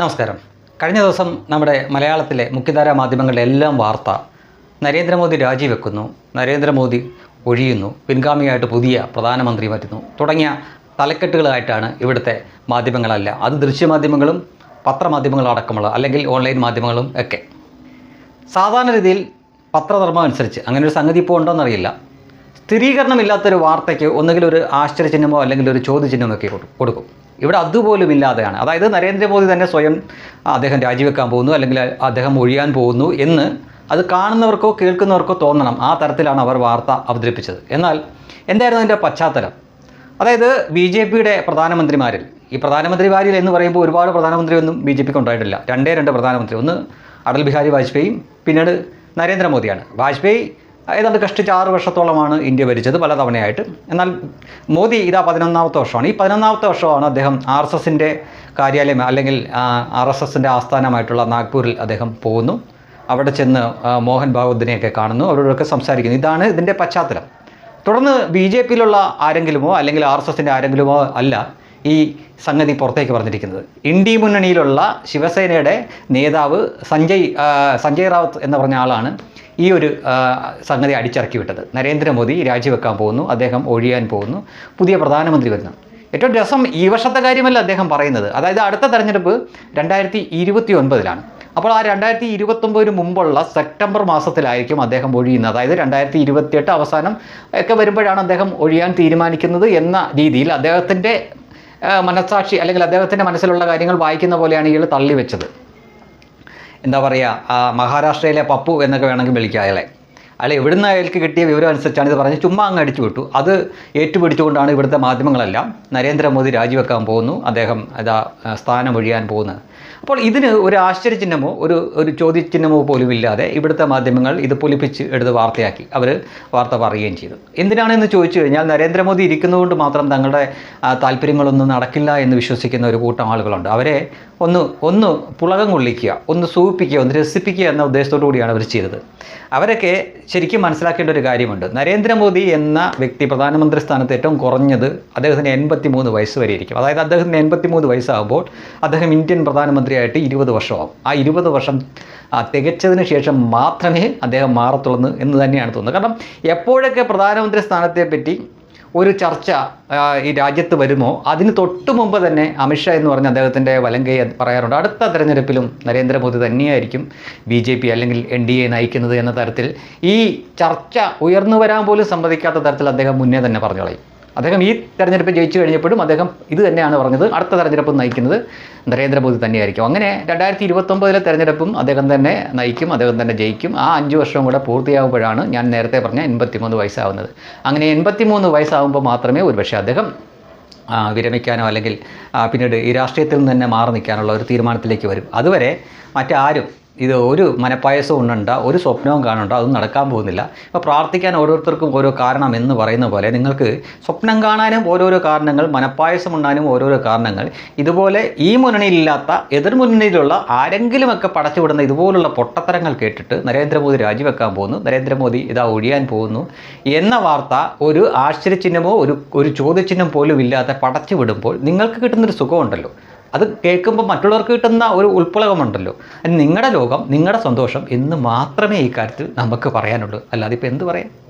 നമസ്കാരം. കഴിഞ്ഞ ദിവസം നമ്മുടെ മലയാളത്തിലെ മുഖ്യധാരാ മാധ്യമങ്ങളുടെ എല്ലാം വാർത്ത നരേന്ദ്രമോദി രാജിവെക്കുന്നു നരേന്ദ്രമോദി ഒഴിയുന്നു പിൻഗാമിയായിട്ട് പുതിയ പ്രധാനമന്ത്രി വരുന്നു തുടങ്ങിയ തലക്കെട്ടുകളായിട്ടാണ് ഇവിടുത്തെ മാധ്യമങ്ങളല്ല. അത് ദൃശ്യമാധ്യമങ്ങളും പത്രമാധ്യമങ്ങളും അടക്കമുള്ള അല്ലെങ്കിൽ ഓൺലൈൻ മാധ്യമങ്ങളും ഒക്കെ. സാധാരണ രീതിയിൽ പത്രധർമ്മം അനുസരിച്ച് അങ്ങനെ ഒരു സംഗതി ഇപ്പോൾ ഉണ്ടോയെന്നറിയില്ല സ്ഥിരീകരണമില്ലാത്തൊരു വാർത്തയ്ക്ക് ഒന്നുകിൽ ഒരു ആശ്ചര്യചിഹ്നമോ അല്ലെങ്കിൽ ഒരു ചോദ്യചിഹ്നമോ ഒക്കെ കൊടുക്കും. ഇവിടെ അതുപോലും ഇല്ലാതെയാണ് അതായത് നരേന്ദ്രമോദി തന്നെ സ്വയം അദ്ദേഹം രാജിവെക്കാൻ പോകുന്നു അല്ലെങ്കിൽ അദ്ദേഹം ഒഴിയാൻ പോകുന്നു എന്ന് അത് കാണുന്നവർക്കോ കേൾക്കുന്നവർക്കോ തോന്നണം. ആ തരത്തിലാണ് അവർ വാർത്ത അവതരിപ്പിച്ചത്. എന്നാൽ എന്തായിരുന്നു അതിന്റെ പശ്ചാത്തലം? അതായത് ബി ജെ പിയുടെ പ്രധാനമന്ത്രിമാരിൽ ഈ പ്രധാനമന്ത്രിമാരിൽ എന്ന് പറയുമ്പോൾ ഒരുപാട് പ്രധാനമന്ത്രിയൊന്നും ബി ജെ പിക്ക് ഉണ്ടായിട്ടില്ല. രണ്ടേ രണ്ട് പ്രധാനമന്ത്രി. ഒന്ന് അടൽ ബിഹാരി വാജ്പേയി പിന്നീട് നരേന്ദ്രമോദിയാണ്. വാജ്പേയി ഏതാണ്ട് കഷ്ടിച്ച് ആറ് വർഷത്തോളമാണ് ഇന്ത്യ ഭരിച്ചത് പല തവണയായിട്ട് എന്നാൽ മോദി ഇതാ പതിനൊന്നാമത്തെ വർഷമാണ്. ഈ പതിനൊന്നാമത്തെ വർഷമാണ് അദ്ദേഹം ആർ എസ് എസിന്റെ കാര്യാലയം അല്ലെങ്കിൽ ആർ എസ് എസിന്റെ ആസ്ഥാനമായിട്ടുള്ള നാഗ്പൂരിൽ അദ്ദേഹം പോകുന്നു. അവിടെ ചെന്ന് മോഹൻ ഭാഗവതിനെയൊക്കെ കാണുന്നു. അവരോടൊക്കെ സംസാരിക്കുന്നു. ഇതാണ് ഇതിന്റെ പശ്ചാത്തലം. തുടർന്ന് ബി ജെ പിയിലുള്ള ആരെങ്കിലുമോ അല്ലെങ്കിൽ ആർ എസ് എസിന്റെ ആരെങ്കിലുമോ അല്ല ഈ സംഗതി പുറത്തേക്ക് പറഞ്ഞിരിക്കുന്നത്. ഇന്ത്യ മുന്നണിയിലുള്ള ശിവസേനയുടെ നേതാവ് സഞ്ജയ് സഞ്ജയ് റാവത്ത് എന്ന് പറഞ്ഞ ആളാണ് ഈ ഒരു സംഗതി അടിച്ചിറക്കി വിട്ടത് നരേന്ദ്രമോദി രാജിവെക്കാൻ പോകുന്നു അദ്ദേഹം ഒഴിയാൻ പോകുന്നു പുതിയ പ്രധാനമന്ത്രി വരുന്നു. ഏറ്റവും രസം ഈ വർഷത്തെ കാര്യമല്ല അദ്ദേഹം പറയുന്നത്. അതായത് അടുത്ത തെരഞ്ഞെടുപ്പ് രണ്ടായിരത്തി ഇരുപത്തി ഒൻപതിലാണ് അപ്പോൾ ആ രണ്ടായിരത്തി ഇരുപത്തൊമ്പതിന് മുമ്പുള്ള സെപ്റ്റംബർ മാസത്തിലായിരിക്കും അദ്ദേഹം ഒഴിയുന്നത്. അതായത് രണ്ടായിരത്തി ഇരുപത്തിയെട്ട് അവസാനം ഒക്കെ വരുമ്പോഴാണ് അദ്ദേഹം ഒഴിയാൻ തീരുമാനിക്കുന്നത് എന്ന രീതിയിൽ അദ്ദേഹത്തിന്റെ മനസ്സാക്ഷി അല്ലെങ്കിൽ അദ്ദേഹത്തിന്റെ മനസ്സിലുള്ള കാര്യങ്ങൾ വായിക്കുന്ന പോലെയാണ് ഇയാൾ തള്ളിവെച്ചത് എന്താ പറയുക മഹാരാഷ്ട്രയിലെ പപ്പു എന്നൊക്കെ വേണമെങ്കിൽ വിളിക്കുക അയാളെ. അയാൾ എവിടുന്ന് അയാൾക്ക് കിട്ടിയ വിവരം അനുസരിച്ചാണ് ഇത് പറഞ്ഞ് ചുമ്മാ അങ്ങ് അടിച്ചു വിട്ടു. അത് ഏറ്റുപിടിച്ചുകൊണ്ടാണ് ഇവിടുത്തെ മാധ്യമങ്ങളെല്ലാം നരേന്ദ്രമോദി രാജിവെക്കാൻ പോകുന്നു. അദ്ദേഹം ഇതാ സ്ഥാനം ഒഴിയാൻ പോകുന്നത്. അപ്പോൾ ഇതിന് ഒരു ആശ്ചര്യചിഹ്നമോ ഒരു ഒരു ചോദ്യചിഹ്നമോ പോലും ഇല്ലാതെ ഇവിടുത്തെ മാധ്യമങ്ങൾ ഇത് പൊലിപ്പിച്ച് എടുത്ത് വാർത്തയാക്കി. അവർ വാർത്ത പറയുകയും ചെയ്തു. എന്തിനാണെന്ന് ചോദിച്ചു കഴിഞ്ഞാൽ നരേന്ദ്രമോദി ഇരിക്കുന്നതുകൊണ്ട് മാത്രം തങ്ങളുടെ താല്പര്യങ്ങളൊന്നും നടക്കില്ല എന്ന് വിശ്വസിക്കുന്ന ഒരു കൂട്ടം ആളുകളുണ്ട്. അവരെ ഒന്ന് ഒന്ന് പുളകം കൊള്ളിക്കുക ഒന്ന് സൂപ്പിക്കുക ഒന്ന് രസിപ്പിക്കുക എന്ന ഉദ്ദേശത്തോടു കൂടിയാണ് അവർ ചെയ്തത്. അവരൊക്കെ ശരിക്കും മനസ്സിലാക്കേണ്ട ഒരു കാര്യമുണ്ട്. നരേന്ദ്രമോദി എന്ന വ്യക്തി പ്രധാനമന്ത്രി സ്ഥാനത്ത് ഏറ്റവും കുറഞ്ഞത് അദ്ദേഹത്തിന് എൺപത്തി മൂന്ന് വയസ്സ് വരെ ഇരിക്കും അതായത് അദ്ദേഹത്തിന് എൺപത്തി മൂന്ന് വയസ്സാകുമ്പോൾ അദ്ദേഹം ഇന്ത്യൻ പ്രധാനമന്ത്രിയായിട്ട് ഇരുപത് വർഷമാവും. ആ ഇരുപത് വർഷം തികച്ചതിന് ശേഷം മാത്രമേ അദ്ദേഹം മാറത്തുള്ളൂ എന്ന് തന്നെയാണ് തോന്നുന്നത്. കാരണം എപ്പോഴൊക്കെ പ്രധാനമന്ത്രി സ്ഥാനത്തെപ്പറ്റി ഒരു ചർച്ച ഈ രാജ്യത്ത് വരുമോ അതിന് തൊട്ട് മുമ്പ് തന്നെ അമിത്ഷാ എന്ന് പറഞ്ഞ അദ്ദേഹത്തിന്റെ വലങ്കൈ പറയാറുണ്ട്. അടുത്ത തെരഞ്ഞെടുപ്പിലും നരേന്ദ്രമോദി തന്നെയായിരിക്കും ബി ജെ പി അല്ലെങ്കിൽ എൻ ഡി എ നയിക്കുന്നത് എന്ന തരത്തിൽ ഈ ചർച്ച ഉയർന്നു വരാൻ പോലും സമ്മതിക്കാത്ത തരത്തിൽ അദ്ദേഹം മുന്നേ തന്നെ പറഞ്ഞു കളയും അദ്ദേഹം ഈ തെരഞ്ഞെടുപ്പ് ജയിച്ചു കഴിഞ്ഞപ്പോഴും അദ്ദേഹം ഇത് തന്നെയാണ് പറഞ്ഞത് അടുത്ത തെരഞ്ഞെടുപ്പ് നയിക്കുന്നത് നരേന്ദ്രമോദി തന്നെയായിരിക്കും. അങ്ങനെ രണ്ടായിരത്തി ഇരുപത്തൊമ്പതിലെ തെരഞ്ഞെടുപ്പും അദ്ദേഹം തന്നെ നയിക്കും അദ്ദേഹം തന്നെ ജയിക്കും. ആ അഞ്ച് വർഷവും കൂടെ പൂർത്തിയാകുമ്പോഴാണ് ഞാൻ നേരത്തെ പറഞ്ഞ എൺപത്തിമൂന്ന് വയസ്സാവുന്നത്. അങ്ങനെ എൺപത്തിമൂന്ന് വയസ്സാകുമ്പോൾ മാത്രമേ ഒരുപക്ഷെ അദ്ദേഹം വിരമിക്കാനോ അല്ലെങ്കിൽ പിന്നീട് ഈ രാഷ്ട്രീയത്തിൽ നിന്ന് തന്നെ മാറി നിൽക്കാനുള്ള ഒരു തീരുമാനത്തിലേക്ക് വരും. അതുവരെ മറ്റാരും ഇത് ഒരു മനപ്പായസവും ഉണ്ടണ്ട ഒരു സ്വപ്നവും കാണണ്ട അതൊന്നും നടക്കാൻ പോകുന്നില്ല. അപ്പോൾ പ്രാർത്ഥിക്കാൻ ഓരോരുത്തർക്കും ഓരോ കാരണം എന്ന് പറയുന്ന പോലെ നിങ്ങൾക്ക് സ്വപ്നം കാണാനും ഓരോരോ കാരണങ്ങൾ മനപ്പായസം ഉണ്ടാനും ഓരോരോ കാരണങ്ങൾ ഇതുപോലെ ഈ മുന്നണിയിലില്ലാത്ത എതിർ മുന്നണിയിലുള്ള ആരെങ്കിലുമൊക്കെ പടച്ചുവിടുന്ന ഇതുപോലുള്ള പൊട്ടത്തരങ്ങൾ കേട്ടിട്ട് നരേന്ദ്രമോദി രാജിവെക്കാൻ പോകുന്നു. നരേന്ദ്രമോദി ഇതാ ഒഴിയാൻ പോകുന്നു എന്ന വാർത്ത ഒരു ആശ്ചര്യചിഹ്നമോ ഒരു ഒരു ചോദ്യചിഹ്നം പോലും ഇല്ലാതെ പടച്ചുവിടുമ്പോൾ നിങ്ങൾക്ക് കിട്ടുന്നൊരു സുഖമുണ്ടല്ലോ. അത് കേൾക്കുമ്പോൾ മറ്റുള്ളവർക്ക് കിട്ടുന്ന ഒരു ഉൾപ്പളകമുണ്ടല്ലോ. നിങ്ങളുടെ ലോകം നിങ്ങളുടെ സന്തോഷം എന്ന് മാത്രമേ ഈ കാര്യത്തിൽ നമുക്ക് പറയാനുള്ളൂ. അല്ലാതെ ഇപ്പോൾ എന്ത് പറയാം